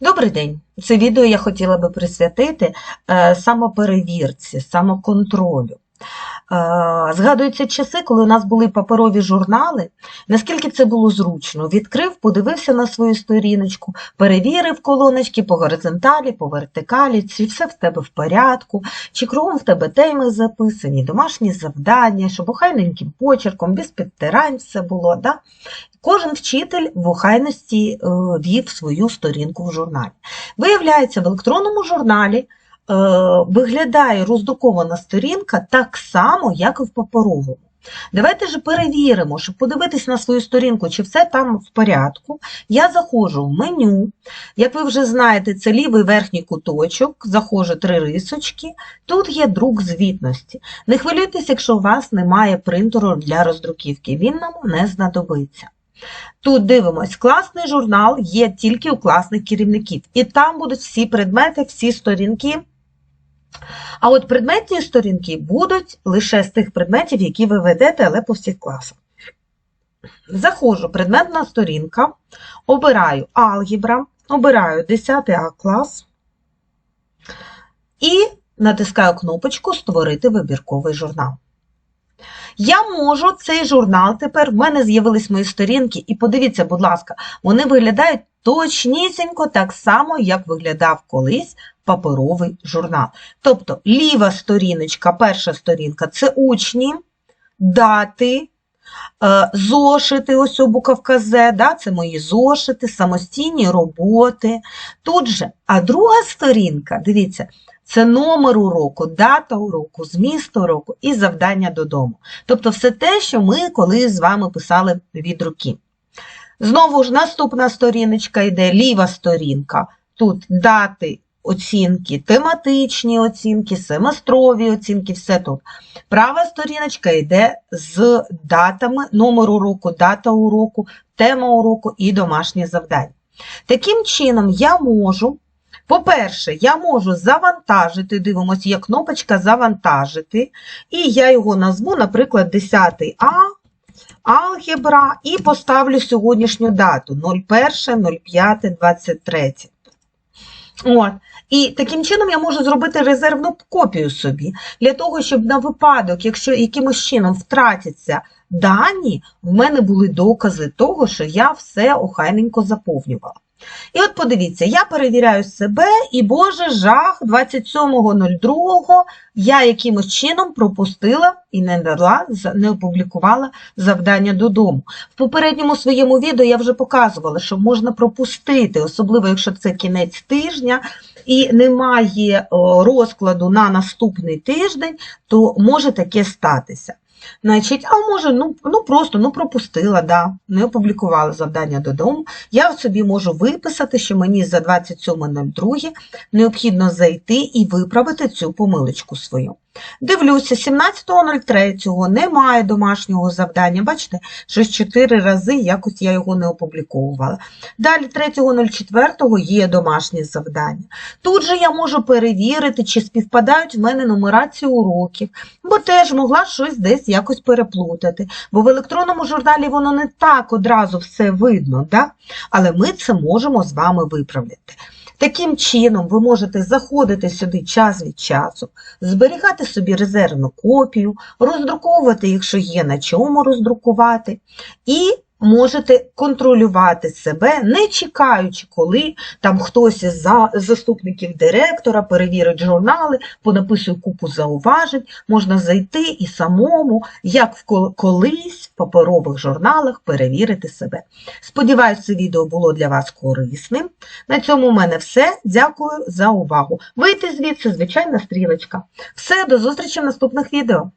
Добрий день! Це відео я хотіла би присвятити е, самоперевірці, самоконтролю. Згадуються часи, коли у нас були паперові журнали. Наскільки це було зручно? Відкрив, подивився на свою сторіночку, перевірив колоночки по горизонталі, по вертикалі, чи все в тебе в порядку, чи кругом в тебе теми записані, домашні завдання, щоб охайненьким почерком, без підтирань все було. Да? Кожен вчитель в охайності е, вів свою сторінку в журналі. Виявляється, в електронному журналі виглядає роздрукована сторінка так само, як і в паперовому. Давайте же перевіримо, щоб подивитись на свою сторінку, чи все там в порядку. Я заходжу в меню. Як ви вже знаєте, це лівий верхній куточок, заходжу три рисочки. Тут є друк звітності. Не хвилюйтесь, якщо у вас немає принтеру для роздруківки, він нам не знадобиться. Тут дивимось, класний журнал є тільки у класних керівників. І там будуть всі предмети, всі сторінки. А от предметні сторінки будуть лише з тих предметів, які ви ведете, але по всіх класах. Заходжу, предметна сторінка, обираю алгебра, обираю 10 А клас і натискаю кнопочку Створити вибірковий журнал. Я можу цей журнал тепер, в мене з'явились мої сторінки, і подивіться, будь ласка, вони виглядають точнісінько так само, як виглядав колись паперовий журнал. Тобто ліва сторіночка, перша сторінка це учні, дати, зошити, ось буковка З, да, це мої зошити, самостійні роботи. Тут же, а друга сторінка, дивіться, це номер уроку, дата уроку, зміст уроку і завдання додому. Тобто все те, що ми колись з вами писали від руки. Знову ж наступна сторіночка йде ліва сторінка. Тут дати оцінки, тематичні оцінки, семестрові оцінки, все тут. Права сторіночка йде з датами, номер уроку, дата уроку, тема уроку і домашні завдання. Таким чином, я можу по-перше, я можу завантажити, дивимося, є кнопочка завантажити, і я його назву, наприклад, 10 А, алгебра, і поставлю сьогоднішню дату 01.05.23. От. І таким чином я можу зробити резервну копію собі, для того, щоб на випадок, якщо якимось чином втратяться дані, в мене були докази того, що я все охайненько заповнювала. І от подивіться, я перевіряю себе, і Боже, жах, 27.02 я якимось чином пропустила і не дала, не опублікувала завдання додому. В попередньому своєму відео я вже показувала, що можна пропустити, особливо якщо це кінець тижня і немає розкладу на наступний тиждень, то може таке статися. Значить, а може, ну ну просто ну пропустила, да, не опублікувала завдання додому. Я собі можу виписати, що мені за 27.02 необхідно зайти і виправити цю помилочку свою. Дивлюся, 17.03 немає домашнього завдання. Бачите, щось 4 рази якось я його не опубліковувала. Далі 3.04 є домашнє завдання. Тут же я можу перевірити, чи співпадають в мене нумерації уроків, бо теж могла щось десь якось переплутати. Бо в електронному журналі воно не так одразу все видно, да? але ми це можемо з вами виправити. Таким чином, ви можете заходити сюди час від часу, зберігати собі резервну копію, роздруковувати, якщо є на чому роздрукувати, і можете контролювати себе, не чекаючи, коли там хтось із заступників директора перевірить журнали, понаписує купу зауважень, можна зайти і самому, як в колись в паперових журналах, перевірити себе. Сподіваюся, це відео було для вас корисним. На цьому в мене все. Дякую за увагу. Вийти звідси, звичайна стрілочка. Все, до зустрічі в наступних відео.